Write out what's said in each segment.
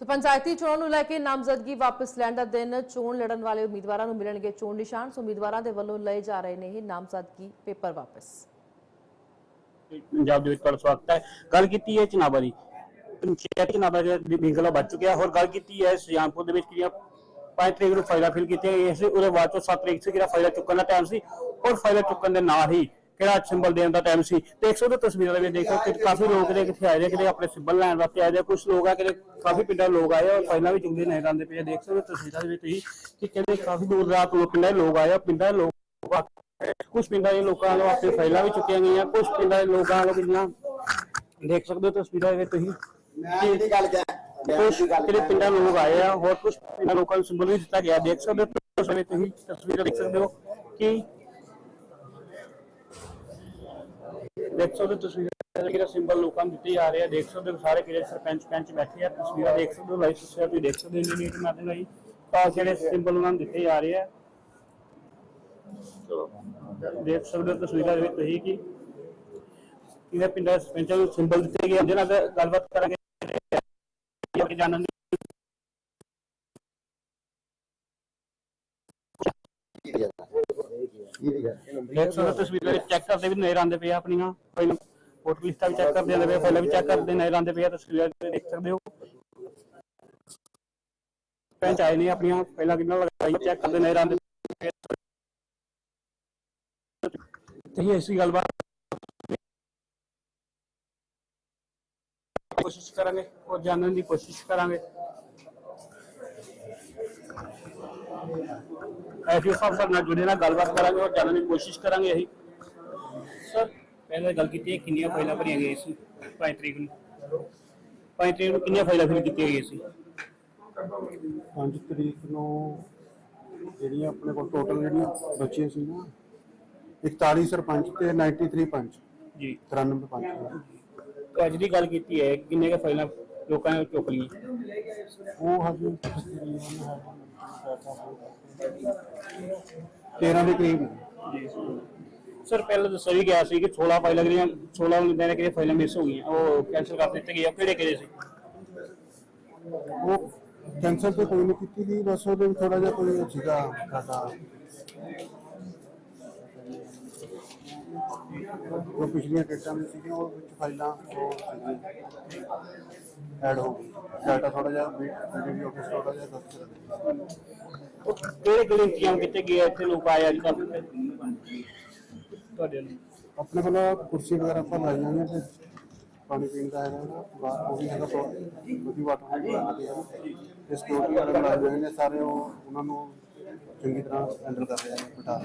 ਸੋ ਪੰਚਾਇਤੀ ਚੋਣ ਨੂੰ ਲੈ ਕੇ ਨਾਮਜ਼ਦਗੀ ਵਾਪਸ ਲੈਣ ਦਾ ਦਿਨ ਚੋਣ ਲੜਨ ਵਾਲੇ ਉਮੀਦਵਾਰਾਂ ਨੂੰ ਮਿਲਣਗੇ ਚੋਣ ਨਿਸ਼ਾਨ। ਸੋ ਉਮੀਦਵਾਰਾਂ ਦੇ ਵੱਲੋਂ ਲਏ ਜਾ ਰਹੇ ਨੇ ਇਹ ਨਾਮਜ਼ਦਗੀ ਪੇਪਰ ਵਾਪਸ। ਪੰਜਾਬ ਦੇ ਵਿੱਚ ਤੁਹਾਡਾ ਸਵਾਗਤ ਹੈ। ਗੱਲ ਕੀਤੀ ਹੈ ਚਨਾਬਾ ਦੀ। ਪੰਚਾਇਤ ਚਨਾਬਾ ਦੀ ਵਿੰਗਲਾ ਵੱਜ ਚੁੱਕਿਆ। ਹੋਰ ਗੱਲ ਕੀਤੀ ਹੈ ਸੁਜਾਨਪੁਰ ਦੇ ਵਿੱਚ ਕਿਹੜੀਆਂ 5 ਤਰੀਕ ਨੂੰ ਫਾਈਲਾਂ ਫਿਲ ਕੀਤੀਆਂ ਗਈਆਂ ਸੀ। ਉਹਦੇ ਬਾਅਦ ਤੋਂ 7 ਤਰੀਕ ਸੀ ਕਿਹੜਾ ਫਾਈਲਾਂ ਚੁੱਕਣ ਦਾ ਟਾਈਮ ਸੀ। ਔਰ ਫਾਈਲਾਂ ਚੁੱਕਣ ਦੇ ਨਾਲ ਹੀ ਕਿਹੜਾ ਸਿੰਬਲ ਦੇਣ ਦਾ ਟਾਈਮ ਸੀ? ਤੇ 100 ਦੇ ਤਸਵੀਰਾਂ ਦੇ ਵਿੱਚ ਦੇਖੋ ਕਿ ਕਾਫੀ ਲੋਕ ਦੇ ਕਿੱਥੇ ਆਏ ਨੇ ਕਿਤੇ ਆਪਣੇ ਸਿੰਬਲ ਲੈਣ ਵਾਸਤੇ ਆਏ ਨੇ ਕੁਝ ਲੋਕ ਆ ਕਿਤੇ ਕਾਫੀ ਪਿੰਡਾਂ ਲੋਕ ਆਏ ਔਰ ਫਾਈਲਾਂ ਵੀ ਚੁੱਕਦੇ ਨਹੀਂ ਜਾਂਦੇ ਪਏ। ਦੇਖ ਸਕਦੇ ਤਸਵੀਰਾਂ ਦੇ ਵਿੱਚ ਤੁਸੀਂ ਕਿ ਕਹਿੰਦੇ ਕਾਫੀ ਦੂਰ ਦਰਾਤ ਲੋਕ ਪਿੰਡਾਂ ਲੋਕ ਆਏ ਆ ਪਿੰਡਾਂ ਲੋਕ ਕੁਝ ਪਿੰਡਾਂ ਦੇ ਲੋਕਾਂ ਵੱਲੋਂ ਆਪਣੇ ਫਾਈਲਾਂ ਵੀ ਚੁੱਕੀਆਂ ਗਈਆਂ ਕੁਝ ਪਿੰਡਾਂ ਦੇ ਲੋਕਾਂ ਵੱਲੋਂ ਕਿੰਨਾ ਦੇਖ ਸਕਦੇ ਹੋ ਤਸਵੀਰਾਂ ਦੇ ਵਿੱਚ ਤੁਸੀਂ ਮੈਂ ਇਹਦੀ ਗੱਲ ਕਹਿ ਕੁਝ ਪਿੰਡਾਂ ਲੋਕ ਆਏ ਆ ਹੋਰ ਕੁਝ ਪਿੰਡਾਂ ਲੋਕਾਂ ਨੂੰ ਸਿੰਬਲ ਵੀ ਦਿੱਤਾ ਗਿਆ। ਦੇਖ ਸਕਦੇ ਹੋ ਤੁਸੀਂ ਤਸਵੀਰਾਂ ਦੇਖ ਸਕਦੇ ਹੋ ਕਿ ਦੇਖ ਸਕਦੇ ਤਸਵੀਰਾਂ ਦਾ ਜਿਹੜਾ ਸਿੰਬਲ ਲੋਕਾਂ ਨੂੰ ਦਿੱਤੇ ਜਾ ਰਹੇ ਆ। ਦੇਖ ਸਕਦੇ ਸਾਰੇ ਕਿਹੜੇ ਸਰਪੰਚ ਪੰਚ ਬੈਠੇ ਆ। ਤਸਵੀਰਾਂ ਦੇਖ ਸਕਦੇ ਲਾਈਵ ਤਸਵੀਰਾਂ ਤੁਸੀਂ ਦੇਖ ਸਕਦੇ ਇੰਟਰਨੈਟ ਮਾਧਿਅਮ ਰਾਹੀਂ ਤਾਂ ਜਿਹੜੇ ਸਿੰਬਲ ਉਹਨਾਂ ਨੂੰ ਦਿੱਤੇ ਜਾ ਰਹੇ ਆ। ਦੇਖ ਸਕਦੇ ਤਸਵੀਰਾਂ ਦੇ ਵਿੱਚ ਤੁਸੀਂ ਕਿ ਕਿਹਦੇ ਪਿੰਡਾਂ ਦੇ ਸਰਪੰਚਾਂ ਨੂੰ ਸਿੰਬਲ ਦਿੱਤੇ ਗਏ ਜਿਹਨਾਂ ਨਾਲ ਗੱਲਬਾਤ ਕਰਾਂਗੇ। ਕਿ ਜਾਣਨ ਦੀ ਦੇਖ ਸਕਦੇ ਹੋ ਤਸਵੀਰਾਂ ਚੈੱਕ ਕਰਦੇ ਵੀ ਨਜ਼ਰ ਆਉਂਦੇ ਪਏ ਆ ਆਪਣੀਆਂ। ਪਹਿਲਾਂ ਫੋਟੋ ਲਿਸਟਾਂ ਵੀ ਚੈੱਕ ਕਰਦੇ ਆਉਂਦੇ ਪਏ ਪਹਿਲਾਂ ਵੀ ਚੈੱਕ ਕਰਦੇ ਨਜ਼ਰ ਆਉਂਦੇ ਪਏ ਆ, ਤਸਵੀਰਾਂ ਦੇਖ ਸਕਦੇ ਹੋ। ਪੈਂਚ ਆਏ ਨੇ ਆਪਣੀਆਂ, ਪਹਿਲਾਂ ਕਿੰਨਾ ਲਗਾਈ ਚੈੱਕ ਕਰਦੇ ਨਜ਼ਰ ਆਉਂਦੇ ਪਏ ਤੇ ਐਸੀ ਗੱਲਬਾਤ ਕੋਸ਼ਿਸ਼ ਕਰਾਂਗੇ ਔਰ ਜਾਣਨ ਦੀ ਕੋਸ਼ਿਸ਼ ਕਰਾਂਗੇ। ਐਸੀ ਸਾਹਿਬ ਨਾਲ ਜੁੜੇ ਨਾਲ ਗੱਲਬਾਤ ਕਰਾਂਗੇ ਔਰ ਜਾਣਨ ਦੀ ਕੋਸ਼ਿਸ਼ ਕਰਾਂਗੇ ਅਸੀਂ ਸਰ ਪਹਿਲਾਂ ਗੱਲ ਕੀਤੀ ਹੈ ਕਿੰਨੀਆਂ ਫਾਈਲਾਂ ਭਰੀਆਂ ਗਈਆਂ ਸੀ 5 ਤਰੀਕ ਨੂੰ? 5 ਤਰੀਕ ਨੂੰ ਕਿੰਨੀਆਂ ਫਾਈਲਾਂ ਫਿਲ ਕੀਤੀਆਂ ਗਈਆਂ ਸੀ? 5 ਤਰੀਕ ਨੂੰ ਜਿਹੜੀਆਂ ਆਪਣੇ ਕੋਲ ਟੋਟਲ ਜਿਹੜੀਆਂ ਬੱਚੀਆਂ ਸੀ ਨਾ 41 ਸਰਪੰਚ ਤੇ 93 ਪੰਚ। ਜੀ। 93 ਪੰਚ। ਤੇ ਅੱਜ ਦੀ ਗੱਲ ਕੀਤੀ ਹੈ ਕਿੰਨੇ ਕੁ ਫਾਈਲਾਂ ਲੋਕਾਂ ਨੇ ਚੁੱਕ ਲਈਆਂ? ਉਹ ਹਜੇ ਤਕਰੀਬਨ ਹੈ 13 ਦੇ ਕਰੀਬ ਨੇ। ਸਰ ਪਹਿਲਾਂ ਦੱਸਿਆ ਵੀ ਗਿਆ ਸੀ ਕਿ 16 ਫਾਈਲਾਂ ਜਿਹੜੀਆਂ 16 ਬੰਦਿਆਂ ਨੇ ਕਿਹੜੇ ਫਾਈਲਾਂ ਮਿਸ ਹੋ ਗਈਆਂ ਉਹ ਕੈਂਸਲ ਕਰ ਦਿੱਤੇ ਗਏ ਉਹ ਕਿਹੜੇ ਕਿਹੜੇ ਸੀ? ਉਹ ਕੈਂਸਲ ਤੇ ਕੋਈ ਨਹੀਂ ਕੀਤੀ ਗਈ ਬਸ ਉਹਦੇ ਵਿੱਚ ਥੋੜਾ ਜਿਹਾ ਕੋਈ ਉਹ ਸੀਗਾ ਸਾਡਾ ਉਹ ਪਿਛਲੀਆਂ ਡੇਟਾਂ ਵਿੱਚ ਸੀਗੀਆਂ ਉਹ ਵਿੱਚ ਫਾਈਲਾਂ ਉਹ ਐਡ ਹੋ ਗਈ ਡਾਟਾ ਥੋੜਾ ਜਿਹਾ ਵੀਡੀਓ ਆਫਿਸ ਥੋੜਾ ਜਿਹਾ ਦੱਸ ਰਿਹਾ ਉਹ ਕਿਹੜੇ ਕਿਹੜੇ ਇੰਤਜ਼ਾਮ ਕੀਤੇ ਗਏ ਇੱਥੇ ਲੋਕ ਆਏ ਅੱਜ ਕੱਲ੍ਹ? ਤੁਹਾਡੇ ਨੂੰ ਆਪਣੇ ਕੋਲ ਕੁਰਸੀ ਵਗੈਰਾ ਆਪਾਂ ਲਾਈਆਂ ਨੇ ਤੇ ਪਾਣੀ ਪੀਣ ਦਾ ਹੈਗਾ ਨਾ ਬਾਹਰ ਉਹ ਵੀ ਹੈਗਾ ਤੋਂ ਉਹਦੀ ਵਾਟਰ ਬਣਾ ਕੇ ਤੇ ਸਿਕਿਉਰਿਟੀ ਵਾਲੇ ਬਣਾਏ ਹੋਏ ਨੇ ਸਾਰੇ ਉਹ ਉਹਨਾਂ ਨੂੰ ਚੰਗੀ ਤਰ੍ਹਾਂ ਹੈਂਡਲ ਕਰ ਰਹੇ ਨੇ ਬਟਾ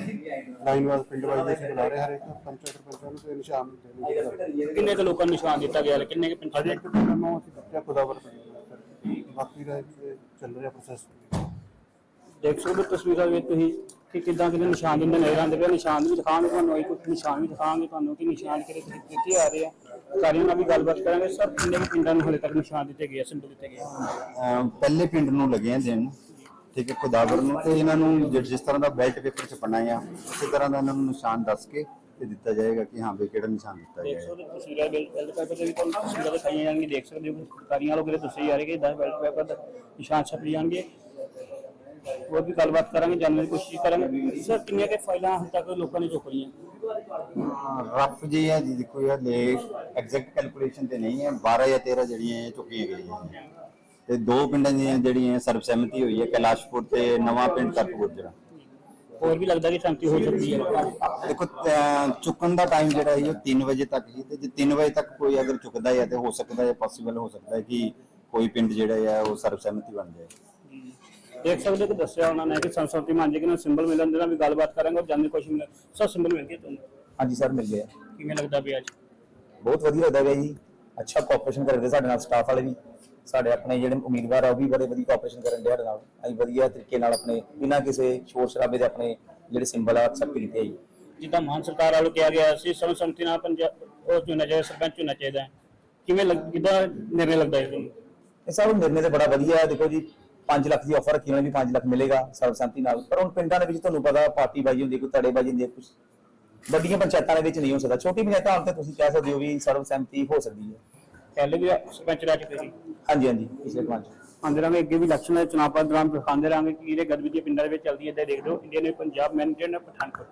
ਲਾਈਨ ਵਾਈਜ਼ ਪਿੰਡ ਵਾਈਜ਼ ਅਸੀਂ ਬੁਲਾ ਰਹੇ ਹਰ ਇੱਕ ਪੰਚਾਇਤ ਸਰਪੰਚਾਂ ਨੂੰ ਤੇ ਨਿਸ਼ਾਨ ਕਿੰਨੇ ਕੁ ਲੋਕਾਂ ਨੂੰ ਨਿਸ਼ਾਨ ਦਿੱਤਾ ਗਿਆ ਹੈ ਕਿੰਨੇ ਕੁ ਅਜੇ ਪੰਚਾਇਤ ਇੱਕ ਪਿੰਡ ਨੂੰ ਅਸੀਂ ਬੱਚਾ ਖੁਦਾਵਰ ਬਾਕੀ ਦਾ ਇਹ ਚੱਲ ਰਿਹਾ ਪ੍ਰੋਸੈਸ ਦੇਖ ਸਕਦੇ ਹੋ ਤਸਵੀਰਾਂ ਵਿੱਚ ਤੁਸੀਂ ਕਿ ਕਿੱਦਾਂ ਕਿਤੇ ਨਿਸ਼ਾਨ ਦਿੰਦੇ ਨਜ਼ਰ ਆਉਂਦੇ ਪਏ ਆ। ਨਿਸ਼ਾਨ ਵੀ ਦਿਖਾਵਾਂਗੇ ਤੁਹਾਨੂੰ ਇਹ ਕੁਝ ਨਿਸ਼ਾਨ ਵੀ ਦਿਖਾਵਾਂਗੇ ਤੁਹਾਨੂੰ ਕਿ ਨਿਸ਼ਾਨ ਕਿਹੜੇ ਕਿਹੜੇ ਕਿੱਥੇ ਆ ਰਹੇ ਆ। ਕਾਰੀਆਂ ਨਾਲ ਵੀ ਗੱਲਬਾਤ ਕਰਾਂਗੇ। ਸਰ ਕਿੰਨੇ ਕੁ ਪਿੰਡਾਂ ਨੂੰ ਹਲੇ ਤੱਕ ਨਿਸ਼ਾਨ ਦਿੱਤੇ ਗਏ ਆ ਸਿੰਬਲ ਦਿੱਤੇ ਗਏ ਆ? ਅਮ ਪਹਿਲੇ ਪਿੰਡ ਨੂੰ ਲੱਗੇ ਆ ਦੇਣ ਠੀਕ ਹੈ ਖੁਦਾਵਰ ਨੂੰ। ਤੇ ਇਹਨਾਂ ਨੂੰ ਜਿ- ਜਿਸ ਤਰ੍ਹਾਂ ਦਾ ਬੈਲਟ ਪੇਪਰ ਚ ਬਣਾਇਆ ਉਸੇ ਤਰ੍ਹਾਂ ਦਾ ਇਹਨਾਂ ਨੂੰ ਨਿਸ਼ਾਨ ਦੱਸ ਕੇ ਤੇ ਦਿੱਤਾ ਜਾਏਗਾ ਕਿ ਹਾਂ ਵੀ ਕਿਹੜਾ ਨਿਸ਼ਾਨ ਦਿੱਤਾ ਦੇਖ ਜਾਏਗਾ। ਸਕਦੇ ਹੋ ਤਸਵੀਰਾਂ ਬਿਲ ਬੈਲਟ ਪੇਪਰ ਦੇ ਵੀ ਤੁਹਾਨੂੰ ਤਸਵੀਰਾਂ ਦਿਖਾਈਆਂ ਜਾਣਗੀਆਂ ਦੇਖ ਸਕਦੇ ਹੋ ਕਾਰੀਆਂ ਲੋਕ ਜਿਹੜੇ ਦੱਸੇ ਜਾ ਰਹੇ ਕਿ 10 ਬੈਲਟ ਪੇਪਰ ਦਾ ਨਿਸ਼ਾਨ ਛਪੇ ਜਾਣਗੇ। ਹੋਰ ਵੀ ਗੱਲਬਾਤ ਕਰਾਂਗੇ ਜਾਣਨ ਦੀ ਕੋਸ਼ਿਸ਼ ਕਰਾਂਗੇ। ਸਰ ਕਿੰਨੀਆਂ ਕਿ ਫਾਈਲਾਂ ਹੁਣ ਤੱਕ ਲੋਕਾਂ ਨੇ ਚੁੱਕ ਲਈਆਂ? ਰਫ ਜੀ ਹੈ ਜੀ ਦੇਖੋ ਯਾਰ ਲੈ ਐਗਜ਼ੈਕਟ ਕੈਲਕੂਲੇਸ਼ਨ ਤੇ ਨਹੀਂ ਹੈ। 12 ਜਾਂ 13 ਜਿਹੜੀਆਂ ਇਹ ਚੁੱਕੀਆਂ ਗਈਆਂ ਨੇ। ਤੇ ਦੋ ਪਿੰਡਾਂ ਦੀਆਂ ਜਿਹੜੀਆਂ ਸਰਬਸਹਿਮਤੀ ਹੋਈ ਹੈ ਕੈਲਾਸ਼ਪੁਰ ਤੇ ਨਵਾਂ ਪਿੰਡ ਕਰਪੂਰ ਜਿਹੜਾ ਹੋਰ ਵੀ ਲੱਗਦਾ ਕਿ ਸ਼ਾਂਤੀ ਹੋ ਸਕਦੀ ਹੈ? ਦੇਖੋ ਅਹ, ਚੁੱਕਣ ਦਾ ਟਾਈਮ ਜਿਹੜਾ ਹੈ ਉਹ 3 ਵਜੇ ਤੱਕ ਹੀ ਤੇ ਜੇ 3 ਵਜੇ ਤੱਕ ਕੋਈ ਅਗਰ ਚੁੱਕਦਾ ਹੈ ਤੇ ਹੋ ਸਕਦਾ ਹੈ ਪੋਸੀਬਲ ਹੋ ਸਕਦਾ ਹੈ ਕਿ ਕੋਈ ਪਿੰਡ ਜਿਹੜਾ ਹੈ ਉਹ ਸਰਬਸਹਿਮਤੀ ਬਣ ਜਾਏ। ਦੇਖ ਸਕਦੇ ਹੋ ਕਿ ਦੱਸਿਆ ਉਹਨਾਂ ਨੇ ਕਿ ਸੰਸਕ੍ਰਿਤੀ ਮਾਂਜੇ ਕਿ ਨਾ ਸਿੰਬਲ ਮਿਲਣ ਦੇ ਨਾਲ ਵੀ ਗੱਲਬਾਤ ਕਰਾਂਗੇ ਔਰ ਜਾਣਨ ਦੀ ਕੋਸ਼ਿਸ਼ ਮਿਲ ਸਰ ਸਿੰਬਲ ਮਿਲ ਗਿਆ ਤੁਹਾਨੂੰ? ਹਾਂਜੀ ਸਰ ਮਿਲ ਗਿਆ ਕਿਵੇਂ ਲੱਗਦਾ ਵੀ ਅੱਜ? ਬਹੁਤ ਵਧੀਆ ਲੱਗਦਾ ਹੈ ਜੀ। ਅੱਛਾ ਕੋਆਪਰੇਸ਼ਨ ਕਰਦੇ ਸਾਡੇ ਨਾਲ ਸਟਾਫ ਵਾਲੇ ਵੀ। ਸਾਡੇ ਆਪਣੇ ਜਿਹੜੇ ਉਮੀਦਵਾਰ ਆ ਉਹ ਵੀ ਬੜੇ ਵਧੀਆ ਕੋਆਪਰੇਸ਼ਨ ਕਰਨ ਦੇ ਨਾਲ। ਅਸੀਂ ਵਧੀਆ ਤਰੀਕੇ ਨਾਲ ਆਪਣੇ ਬਿਨਾਂ ਕਿਸੇ ਸ਼ੋਰ ਸ਼ਰਾਬੇ ਦੇ ਆਪਣੇ ਜਿਹੜੇ ਸਿੰਬਲ ਆ ਐਕਸੈਪਟ ਕੀਤੇ ਆ ਜੀ। ਜਿੱਦਾਂ ਮਾਨ ਸਰਕਾਰ ਵੱਲੋਂ ਕਿਹਾ ਗਿਆ ਸੀ ਸਰਵਸੰਮਤੀ ਨਾਲ ਪੰਜਾਬ ਉਹ ਚੁਣਨਾ ਚਾਹੀਦਾ ਸਰਪੰਚ ਚੁਣਨਾ ਚਾਹੀਦਾ ਹੈ। ਕਿਵੇਂ ਲੱਗ ਕਿੱਦਾਂ ਨਿਰਣੇ ਲੱਗਦਾ ਹੈ ਤੁਹਾਨੂੰ? ਇਹ ਸਭ ਨਿਰਣੇ ਤੇ ਬੜਾ ਵਧੀਆ ਹੈ। ਦੇਖੋ ਜੀ 5 ਲੱਖ ਦੀ ਆਫਰ ਰੱਖੀ ਉਹਨਾਂ ਵੀ 5 ਲੱਖ ਮਿਲੇਗਾ ਸਰਬਸੰਮਤੀ ਨਾਲ। ਪਰ ਹੁਣ ਪਿੰਡਾਂ ਦੇ ਵਿੱਚ ਤੁਹਾਨੂੰ ਪਤਾ ਪਾਰਟੀ ਬਾਜੀ ਹੁੰਦੀ ਕੋਈ ਤੜੇਬਾਜੀ ਹੁੰਦੀ ਹੈ ਕੁਝ ਵੱਡੀਆਂ ਪੰਚਾਇਤਾਂ ਦੇ ਵਿੱਚ ਨਹੀਂ ਹੋ ਸਕਦਾ। ਛੋਟੀ ਪੰਚਾਇਤਾਂ ਹੁਣ ਤੇ ਤੁਸੀਂ ਕਹਿ ਸਕਦੇ ਹੋ ਵੀ ਸਰਬਸੰਮਤੀ ਹੋ ਸਕਦੀ ਹੈ। ਪਹਿਲੇ ਵੀ ਸਰਪੰਚ ਰਹਿ ਚੁੱਕੇ ਸੀ। ਹਾਂਜੀ ਹਾਂਜੀ ਪਿਛਲੇ ਪੰਜ ਆਂਦੇ ਰਾਂਗੇ ਅੱਗੇ ਵੀ ਇਲੈਕਸ਼ਨ ਦੇ ਚੁਣਾਵ ਦੌਰਾਨ ਦਿਖਾਉਂਦੇ ਰਾਂਗੇ ਕਿ ਇਹਦੇ ਗਤੀਵਿਧੀਆਂ ਪਿੰਡਾਂ ਦੇ ਵਿੱਚ ਚੱਲਦੀ ਹੈ ਇੱਦਾਂ ਦੇਖਦੇ ਹੋ ਇੰਡੀਅਨ ਪੰਜਾਬ ਮੈਨੇਜਰ ਨੇ ਪਠਾਨਕੋਟ